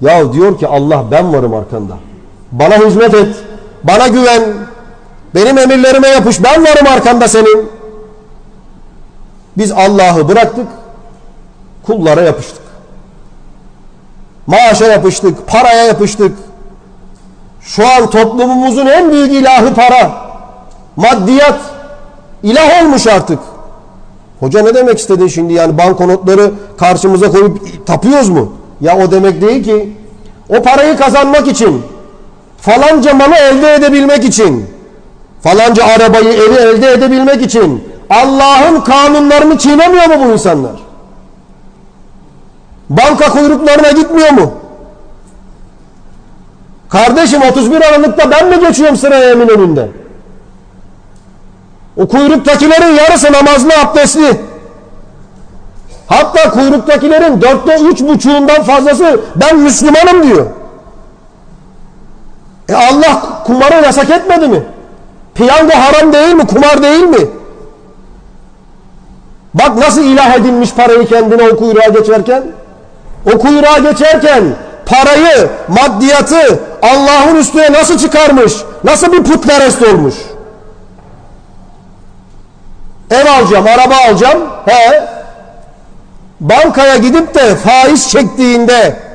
Ya diyor ki Allah ben varım arkanda. Bana hizmet et. Bana güven. Benim emirlerime yapış. Ben varım arkanda senin. Biz Allah'ı bıraktık. Kullara yapıştık. Maaşa yapıştık. Paraya yapıştık. Şu an toplumumuzun en büyük ilahı para. Maddiyat. İlah olmuş artık. Hoca ne demek istedin şimdi yani banknotları karşımıza koyup tapıyoruz mu? Ya o demek değil ki. O parayı kazanmak için, falanca malı elde edebilmek için, falanca arabayı, evi elde edebilmek için Allah'ın kanunlarını çiğnemiyor mu bu insanlar? Banka kuyruklarına gitmiyor mu? Kardeşim 31 Aralık'ta ben mi geçiyorum sıraya emin önünde? O kuyruktakilerin yarısı namazlı abdestli. Hatta kuyruktakilerin dörtte üç buçuğundan fazlası ben Müslümanım diyor. E Allah kumarı yasak etmedi mi? Piyango haram değil mi? Kumar değil mi? Bak nasıl ilah edinmiş parayı kendine o kuyruğa geçerken. O kuyruğa geçerken parayı, maddiyatı Allah'ın üstüne nasıl çıkarmış? Nasıl bir putperest olmuş? Ev alacağım, araba alacağım. He. Bankaya gidip de faiz çektiğinde